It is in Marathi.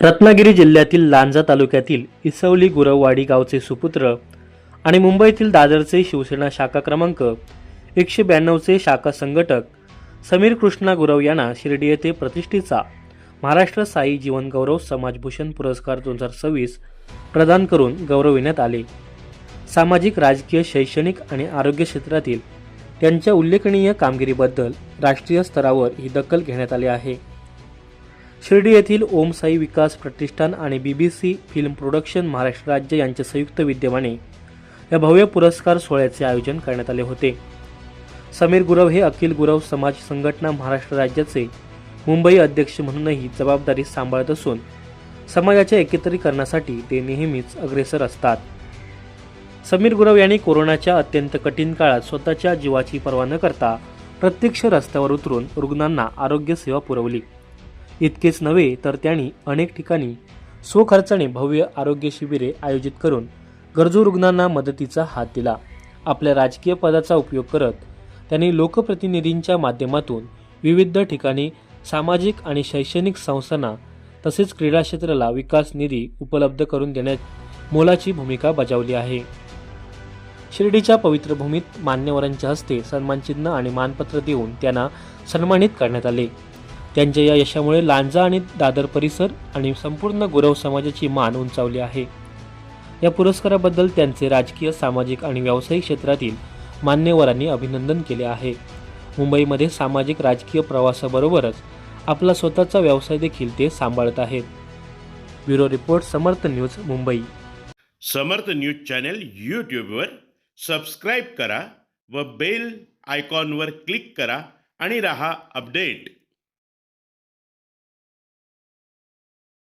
रत्नागिरी जिल्ह्यातील लांजा तालुक्यातील इसवली गुरववाडी गावचे सुपुत्र आणि मुंबईतील दादरचे शिवसेना शाखा क्रमांक एकशे ब्याण्णवचे शाखा संघटक समीर कृष्णा गुरव यांना शिर्डी येथे प्रतिष्ठेचा महाराष्ट्र साई जीवनगौरव समाजभूषण पुरस्कार दोन हजार सव्वीस प्रदान करून गौरविण्यात आले. सामाजिक राजकीय शैक्षणिक आणि आरोग्य क्षेत्रातील त्यांच्या उल्लेखनीय कामगिरीबद्दल राष्ट्रीय स्तरावर ही दखल घेण्यात आली आहे. शिर्डी येथील ओम साई विकास प्रतिष्ठान आणि B B C film production Maharashtra राज्य यांच्या संयुक्त विद्यमाने या भव्य पुरस्कार सोहळ्याचे आयोजन करण्यात आले होते. समीर गुरव हे अखिल गुरव समाज संघटना महाराष्ट्र राज्याचे मुंबई अध्यक्ष म्हणूनही जबाबदारी सांभाळत असून समाजाच्या एकत्रीकरणासाठी ते नेहमीच अग्रेसर असतात. समीर गुरव यांनी कोरोनाच्या अत्यंत कठीण काळात स्वतःच्या जीवाची पर्वा न करता प्रत्यक्ष रस्त्यावर उतरून रुग्णांना आरोग्य सेवा पुरवली. इतकेच नव्हे तर त्यांनी अनेक ठिकाणी स्वखर्चाने भव्य आरोग्य शिबिरे आयोजित करून गरजू रुग्णांना मदतीचा हात दिला. आपल्या राजकीय पदाचा उपयोग करत त्यांनी लोकप्रतिनिधींच्या माध्यमातून विविध ठिकाणी सामाजिक आणि शैक्षणिक संस्थांना तसेच क्रीडा क्षेत्राला विकास निधी उपलब्ध करून देण्यात मोलाची भूमिका बजावली आहे. शिर्डीच्या पवित्र भूमीत मान्यवरांच्या हस्ते सन्मानचिन्ह आणि मानपत्र देऊन त्यांना सन्मानित करण्यात आले. त्यांच्या या यशामुळे लांजा आणि दादर परिसर आणि संपूर्ण गुरव समाजाची मान उंचावली आहे. या पुरस्काराबद्दल त्यांचे राजकीय सामाजिक आणि व्यावसायिक क्षेत्रातील मान्यवरांनी अभिनंदन केले आहे. मुंबईमध्ये सामाजिक राजकीय प्रवासाबरोबरच आपला स्वतःचा व्यवसाय देखील ते सांभाळत आहेत. Bureau report Samarth news Mumbai. Samarth news channel यूट्यूबवर सबस्क्राईब करा व बेल आयकॉनवर क्लिक करा आणि रहा अपडेट.